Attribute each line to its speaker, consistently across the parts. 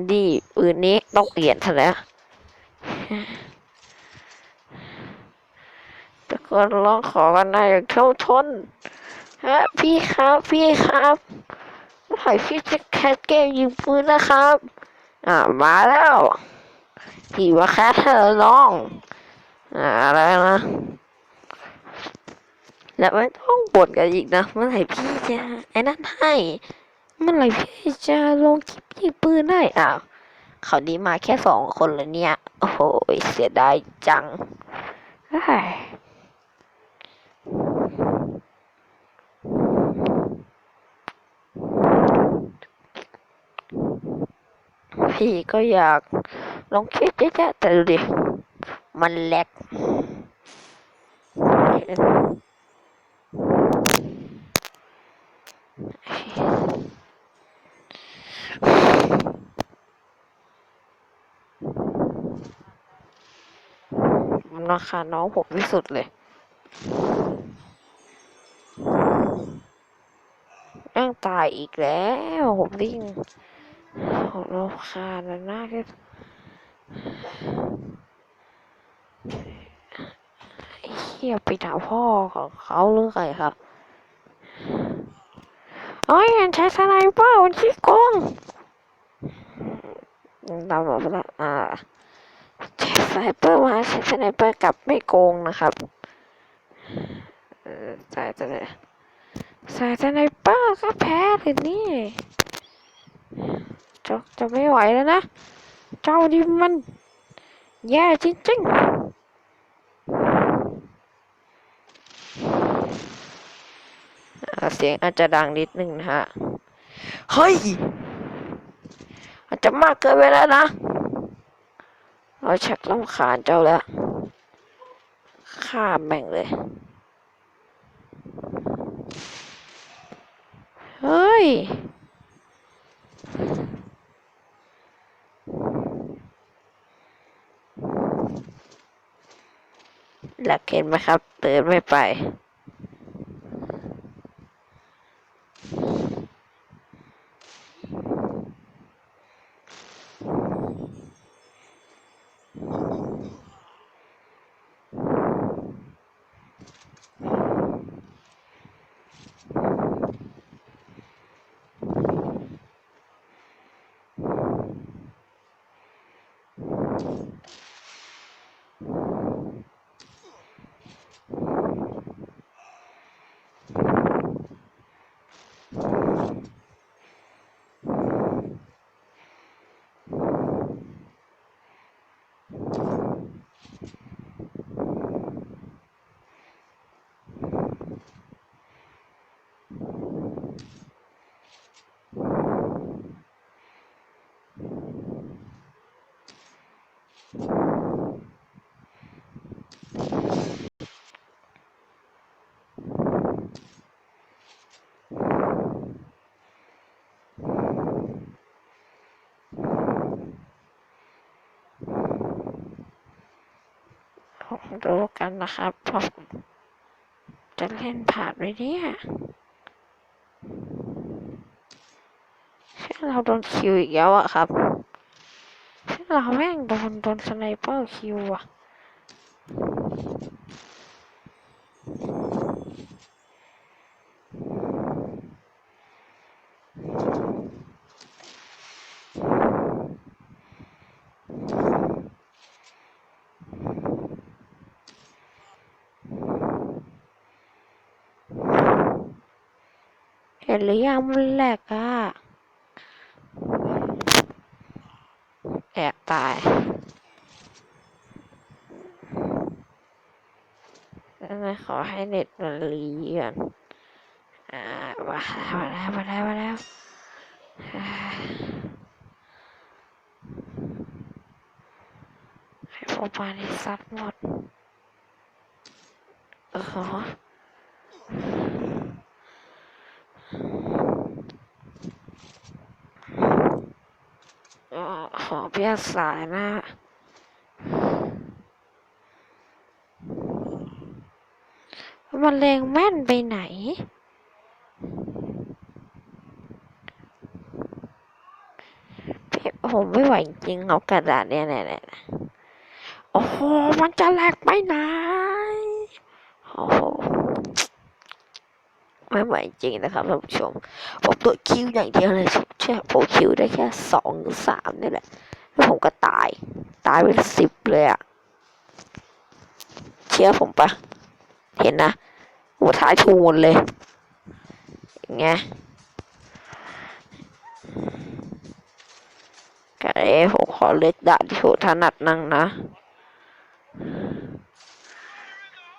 Speaker 1: นดี้ปืนนี้ต้องเปลี่ยนซะแล้วทุกคนร้องขอกันนะอย่างเท่าทนฮะพี่ครับพี่ครับเมื่อไหร่พี่จะแคสเกมยิงปืนนะครับ อ่ามาแล้วพี่ว่าแคสเธอน้อง อ่าอะไรนะแล้วไม่ต้องบ่นกันอีกนะเมื่อไหร่พี่จะไอ้นั่นให้ เมื่อไหร่พี่จะลงคลิปยิงปืนได้อ้าวเขาวนี้มาแค่สองคนเลยเนี่ย โอ้โห เสียดายจังเฮ้พี่ก็อยากลองคลิปเยอะๆแต่ดูดิ มันแหลก มันราคาน้องผมที่สุดเลยนั่งตายอีกแล้วผมวิ่งผมรำคาญมันมากเลยไอ้เหี้ยไปด่าพ่อของเขาหรือไงครับโอ้ยมันใช้สไนเปอร์มันขี้โกงตามบอกไปล้วอ่าใช้ส ไนเปอร์มาใช้สไนเปอร์กลับไม่โกงนะครับเออส่ตัวเลยส่สไนเปอร์ก็แพ้เลยนี่จะจะไม่ไหวแล้วนะ เจ้าดิมันแย่จริงๆเสียงอาจจะดังนิดนึงนะฮะ เฮ้ย อาจจะมากเกินไปแล้วนะ เราชักลำคาญเจ้าแล้วฆ่าแม่งเลย เฮ้ย หลักเห็นไหมครับเดินไม่ไป ดูกันนะครับผมจะเล่นผ่านไปเนี่ยเราโดนคิวอีกแล้วอะครับเราแม่งโดนโดนสไนเปอร์คิวอะ ห็นหรือยังมันแหลกอะแอบตายแล้วนะขอให้เน็ตมันรีก่อนอ่ามาแล้วมาแล้วมาแล้วมาแล้วให้พวกมันให้ซัดหมดเออขอเปลี่ ยนสายนะมันเลงแม่นไปไหนพี่ผมไม่ไหวจริงเอากระดาษเนี่ยเนี่ยเนี่ยโอ้โห มันจะแหลกไปไหน โอ้โห ไม่ไหวจริงนะครับท่านผู้ชม ผมตัวคิวอย่างเดียวเลยใช่ผมคิวได้แค่สองหรือสามนี่แหละ แล้วผมก็ตาย ตายเป็นสิบเลยอะเชื่อผมปะเห็นนะหัวท้ายชูหมดเลยอย่างเงี้ยไก่ผมขอเลือกด่านที่ผมถนัดนั่งนะ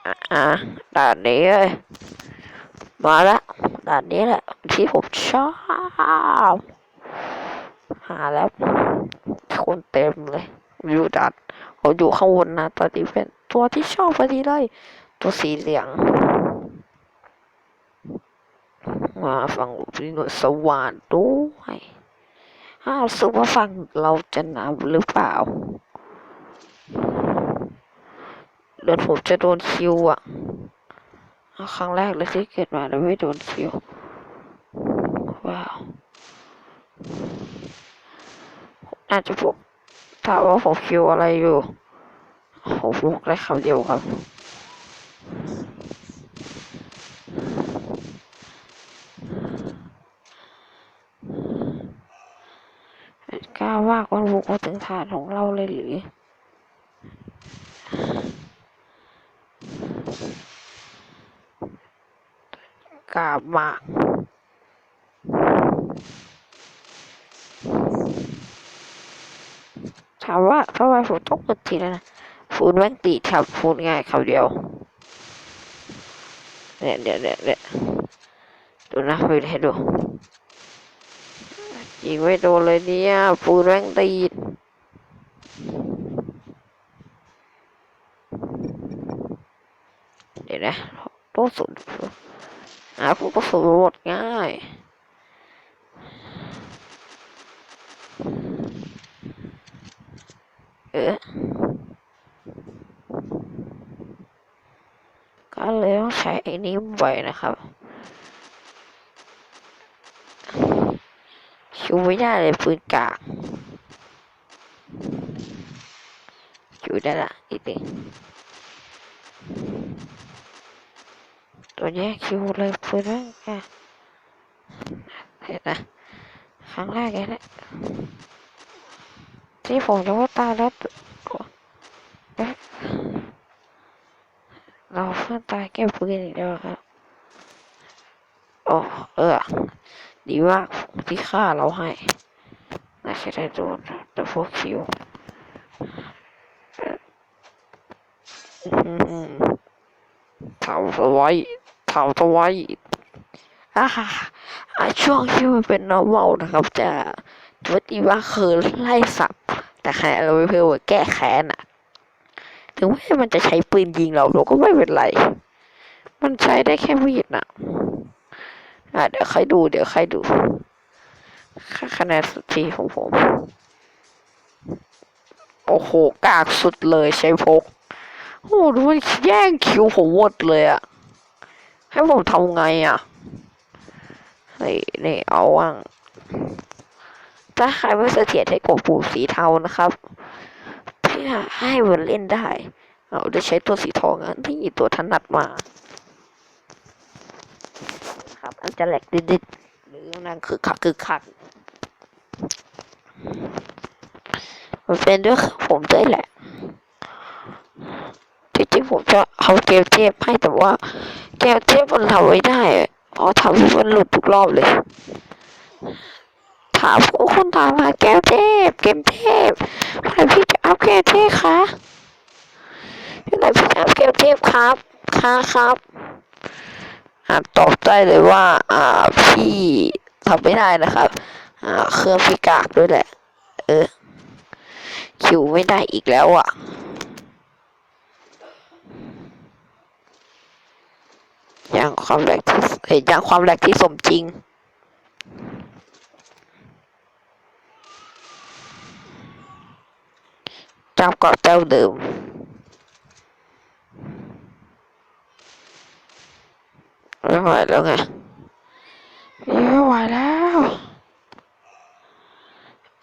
Speaker 1: อะอะด่านนี้เลยมาละด่านนี้แหละที่ผมชอบหาแล้ว คนเต็มเลยอยู่ด่านผมอยู่ข้างบนนะตอนนี้เป็นตัวที่ชอบพอดีเลย ตัวสีเหลืองมาฟังพี่หน่วยสว่านด้วยอ้าวสึกว่าฟังเราจะหนาวหรือเปล่าเดี๋ยวผมจะโดนคิวอะครั้งแรกเลยที่เกิดมาแล้วไม่โดนคิว ว้าว น่าจะผมถามว่าผมคิวอะไรอยู่ผมบอกได้คำเดียวครับ กล้าว่ากันบุกมาถึงฐานของเราเลยหรือกล้ามาก ถามว่าทำไมผมต้องกดทีแล้วนะฟูนแม่งตีทับฟูนง่ายคำเดียวเนี่ยเดี๋ยวเดี๋ยวเดี๋ยวดูนะไปให้ดูยิงไม่โดนเลยเนี่ยปูนแม่งตีดเดี๋ยวนะต้สุดอ่าพวกก็สุดหมดง่าย เออก็เลยต้องใช้ไอ้นี้บ่อยนะครับชูไม่ได้เลยปืนกากชูได้ละอีกทีตัวแยกคิวเลยปืนนั่นแกเห็นนะครั้งแรกเลยนะ ที่ผมจะว่าตายแล้วเราเพื่อนตายแก้ปืนอีกแล้วครับ โอ้เออ ดีมากที่ฆ่าเราให้น่าจะได้โดนแต่พวกคิวเท่าตัวไว้เท่าตัวไว้อ่าอ่าช่วงที่มันเป็น normal นะครับ จะตัวดีว่าคือไล่สับ แต่แค่เราไม่เพื่อแก้แค้นอะถึงแม้มันจะใช้ปืนยิงเราเราก็ไม่เป็นไร มันใช้ได้แค่มีดนะอะเดี๋ยวใครดู เดี๋ยวใครดูคะแนนสุดที่ของผม โอ้โห กากสุดเลยใช้พก โอ้ดูมันแย่งคิวผมหมดเลยอะให้ผมทำไงอะนี่นี่เอาว่าง ถ้าใครไม่เสถียรให้กดปุ่มสีเทานะครับเพื่อให้มันเล่นได้ เอาได้ใช้ตัวสีทองอันที่ตัวถนัดมา ครับอันจะแหลกดิดๆหรือนั่นคือคักคือคักมันเป็นด้วยผมด้วยแหละที่จริงผมจะเอาเกมเทพให้แต่ว่าเกมเทพมันทำไม่ได้เพราะทำให้มันหลุดทุกรอบเลย ถามผู้คนถามมาเกมเทพเกมเทพเมื่อไหร่พี่จะอัพเกมเทพคะเมื่อไหร่พี่จะอัพเกมเทพครับค่ะครับตอบได้เลยว่า อ่าพี่ทำไม่ได้นะครับ อ่าเครื่องพี่กากด้วยแหละ เออคิวไม่ได้อีกแล้วอะอย่างความแรกที่เอ้ยอย่างความแรกที่สมจริง จับกับเจ้าเดิม ไม่ไหวแล้วไงไม่ไหวแล้ว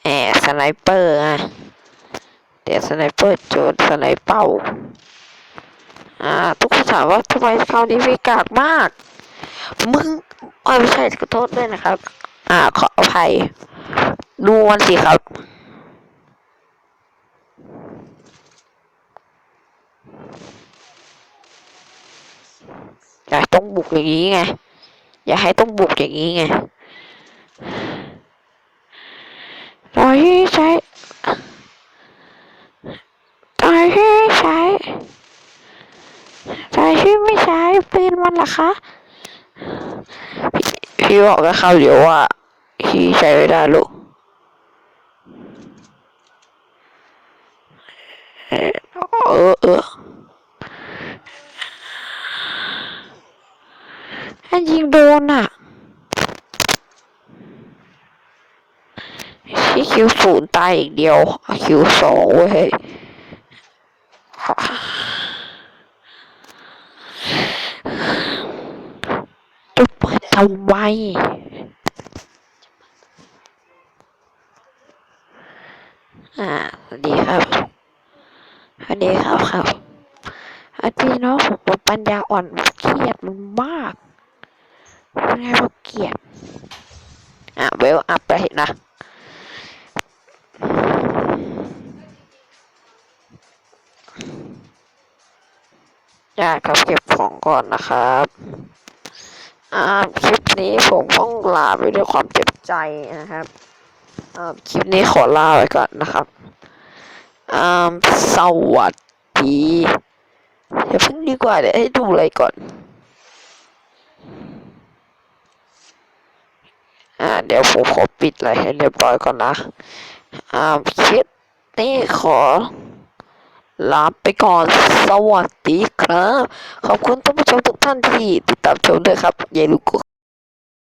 Speaker 1: แอบสไนเปอร์อะเดี๋ยวสไนเปอร์โจดสไนเป้าอ่าทุกคนถามว่าทำไมคราวนี้พี่กากมาก มึงอ๋อไม่ใช่ขอโทษด้วยนะครับ อ่าขออภัยดูมันสิครับ อย่าให้ต้องบุกอย่างนี้ไง อย่าให้ต้องบุกอย่างนี้ไงตอนที่ใช้ตอนที่ใช้ตอนที่ไม่ใช้ปืนมันล่ะคะพี่พี่บอกกับเขาเดี๋ยวว่าพี่ใช้ไม่ได้ลูกเออเออ ถ้ายิงโดนอะที่คิวศูนย์ตายอีกเดียว คิวสองเว้ยจะเปิดทำไมอ่าสวัสดีครับสวัสดีครับครับสวัสดีเนาะผมว่าปัญญาอ่อนเครียดมันมาก ไม่ได้ว่าเกลียดอะเวลอัพไปนะอยากครับเก็บของก่อนนะครับอ่าคลิปนี้ผมต้องลาไปด้วยความเจ็บใจนะครับอ่าคลิปนี้ขอลาไปก่อนนะครับอ่าสวัสดีอย่าเพิ่งดีกว่าเดี๋ยวให้ดูอะไรก่อน อ่าเดี๋ยวผมขอปิดอะไรให้เรียบร้อยก่อนนะ อ่าคลิปนี้ขอลาไปก่อนสวัสดีครับ ขอบคุณท่านผู้ชมทุกท่านที่ติดตามชมด้วยครับอย่าลืมกด